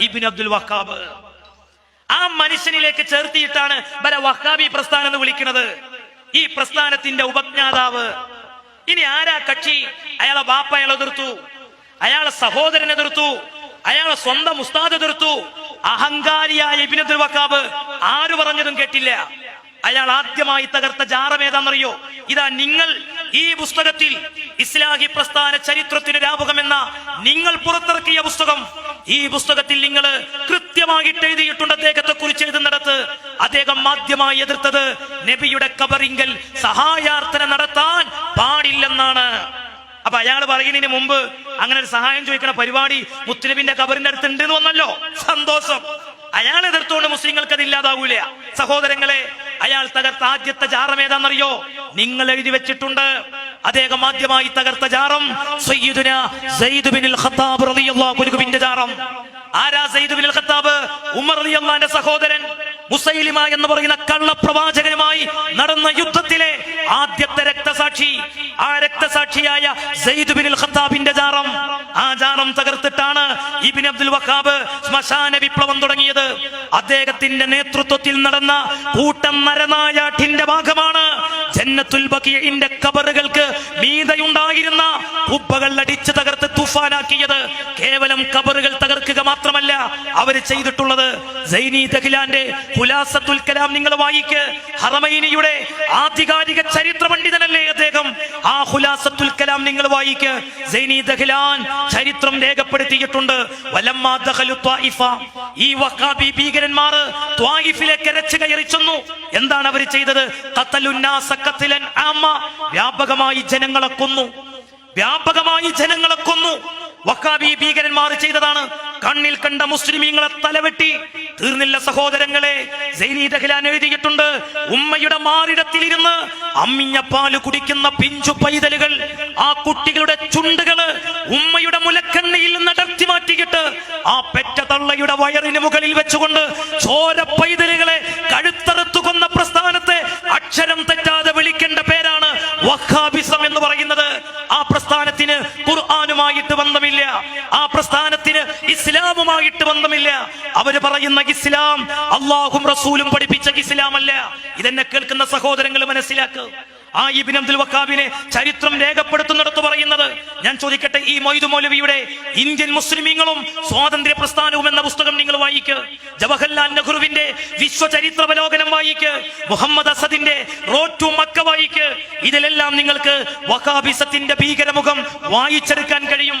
ഇബിൻ അബ്ദുൽ വക്കാബ് ആ മനുഷ്യനിലേക്ക് ചേർത്തിയിട്ടാണ് ബല വഹാബി പ്രസ്ഥാനം എന്ന് വിളിക്കുന്നത്. ഈ പ്രസ്ഥാനത്തിന്റെ ഉപജ്ഞാതാവ്. ഇനി ആരാ കക്ഷി? അയാളെ ബാപ്പ അയാൾ എതിർത്തു. അയാളെ സഹോദരൻ എതിർത്തു. അയാളെ സ്വന്തം ഉസ്താദ് എതിർത്തു. അഹങ്കാരിയായ ഇബിനദ്ദുൽ വക്കാബ് ആര് പറഞ്ഞതും കേട്ടില്ല. അയാൾ ആദ്യമായി തകർത്ത ജാറം ഏതാണെന്നറിയോ? ഇതാ നിങ്ങൾ ഈ പുസ്തകത്തിൽ ഇസ്ലാഹി പ്രസ്ഥാന ചരിത്രത്തിന് രാപകമെന്ന നിങ്ങൾ പുറത്തിറക്കിയ പുസ്തകം. ഈ പുസ്തകത്തിൽ നിങ്ങൾ കൃത്യമായിട്ട് എഴുതിയിട്ടുണ്ട്. അദ്ദേഹത്തെ കുറിച്ച് എഴുതുന്നിടത്ത് അദ്ദേഹം ആദ്യമായി എതിർത്തത് നബിയുടെ കബറിങ്കൽ സഹായാർത്ഥന നടത്താൻ പാടില്ലെന്നാണ്. അപ്പൊ അയാൾ പറയുന്നതിന് മുമ്പ് അങ്ങനെ ഒരു സഹായം ചോദിക്കുന്ന പരിപാടി മുത്തലബിന്റെ കബറിന്റെ അടുത്ത് ഉണ്ട് എന്ന് വന്നല്ലോ. സന്തോഷം. അയാൾ എതിർത്തുകൊണ്ട് മുസ്ലിങ്ങൾക്ക് അത് ഇല്ലാതാവൂല. സഹോദരങ്ങളെ അയാൾ തകർത്ത ആദ്യത്തെ ചാറമേതാന്നറിയോ നിങ്ങൾ എഴുതി വെച്ചിട്ടുണ്ട്. അദ്ദേഹം ആദ്യമായി തകർത്ത ജാറം സയ്യിദുന സയ്യിദ് ബിൻ ഖത്താബ് റളിയല്ലാഹു അൻഹുവിന്റെ ജാറം. ആരാ സയ്യിദ് ബിൻ ഖത്താബ്? ഉമർ റളിയല്ലാഹുവിന്റെ സഹോദരൻ മുസൈലിമ എന്ന് പറയുന്ന കള്ളപ്രവാചകനുമായി നടന്ന യുദ്ധത്തിലെ ആദ്യത്തെ രക്തസാക്ഷി ആ രക്തസാക്ഷിയായ സയ്യിദ് ബിൻ ഖത്താബിന്റെ ജാറം. ആ ജാറം തകർത്തിട്ടാണ് ഇബിൻ അബ്ദുൽ വഹാബ് ശ്മശാന വിപ്ലവം തുടങ്ങിയത്. അദ്ദേഹത്തിന്റെ നേതൃത്വത്തിൽ നടന്ന കൂട്ടം നരനായാട്ടിന്റെ ഭാഗമാണ് ജന്നത്തുൽ ബഖീഇന്റെ കബറുകൾക്ക് മീതയുണ്ടായിരുന്ന കുബ്ബകൾ അടിച്ചു തകർത്ത് തുഫാനാക്കിയത് കേവലം കബറുകൾ മാത്രമല്ല അവർ ചെയ്തിട്ടുള്ളത്. സൈനി ദഹ്ലാന്റെ ഹുലാസത്തുൽ കലാം നിങ്ങൾ വായിക്ക്. ഹറമൈനിയുടെ ആധികാരിക ചരിത്ര പണ്ഡിതനല്ലേ അദ്ദേഹം? ആ ഹുലാസത്തുൽ കലാം നിങ്ങൾ വായിക്ക്. സൈനി ദഹ്ലാൻ ചരിത്രം രേഖപ്പെടുത്തിയിട്ടുണ്ട്. വലമ്മാ ദഖലു ത്വായിഫ ഈ വഹാബി ഭീകരന്മാർ ത്വായിഫിലേക്ക് രച്ചു കയറി ചെന്നു. എന്താണ് അവർ ചെയ്തത്? ഖത്തലുന്നാസ ഖത്ലൻ ആമ്മ വ്യാപകമായി ജനങ്ങളെ കൊന്നു. വ്യാപകമായി ജനങ്ങളെ വക്കാബി ചെയ്തതാണ്. കണ്ണിൽ കണ്ട മുസ്ലിമീങ്ങളെ തലവെട്ടി. തീർന്നില്ല സഹോദരങ്ങളെ. എഴുതിയിട്ടുണ്ട്. ഉമ്മയുടെ മാറിടത്തിലിരുന്ന് അമ്മിഞ്ഞ പാൽ കുടിക്കുന്ന പിഞ്ചു പൈതലുകൾ ആ കുട്ടികളുടെ ചുണ്ടുകൾ ഉമ്മയുടെ മുലക്കണ്ണയിൽ നിന്ന് അടർത്തി മാറ്റിയിട്ട് ആ പെറ്റ തള്ളയുടെ വയറിന് മുകളിൽ വെച്ചുകൊണ്ട് ചോര പൈതലുകളെ പറയുന്നത് ആ പ്രസ്ഥാനത്തിന് ഖുർആാനുമായിട്ട് ബന്ധമില്ല. ആ പ്രസ്ഥാനത്തിന് ഇസ്ലാമുമായിട്ട് ബന്ധമില്ല. അവർ പറയുന്ന ഇസ്ലാം അള്ളാഹും റസൂലും പഠിപ്പിച്ച ഇസ്ലാം അല്ല ഇതെന്നെ കേൾക്കുന്ന സഹോദരങ്ങൾ മനസ്സിലാക്കുക ആ ഇബിൻ അബ്ദുൽ വക്കാബിനെ ചരിത്രം രേഖപ്പെടുത്തുന്നിടത്ത് പറയുന്നത് ഞാൻ ചോദിക്കട്ടെ ഈ മൊയ്തു മൗലവിയുടെ ഇന്ത്യൻ മുസ്ലിമീങ്ങളും സ്വാതന്ത്ര്യ പ്രസ്ഥാനവും എന്ന പുസ്തകം നിങ്ങൾ വായിക്ക്. ജവഹർലാൽ നെഹ്റുവിന്റെ വിശ്വചരിത്രവലോകനം വായിക്ക്. മുഹമ്മദ് അസദിന്റെ റോഡ് ടു മക്ക ഇതിലെല്ലാം നിങ്ങൾക്ക് വഹാബിസത്തിന്റെ ഭീകരമുഖം വായിച്ചെടുക്കാൻ കഴിയും.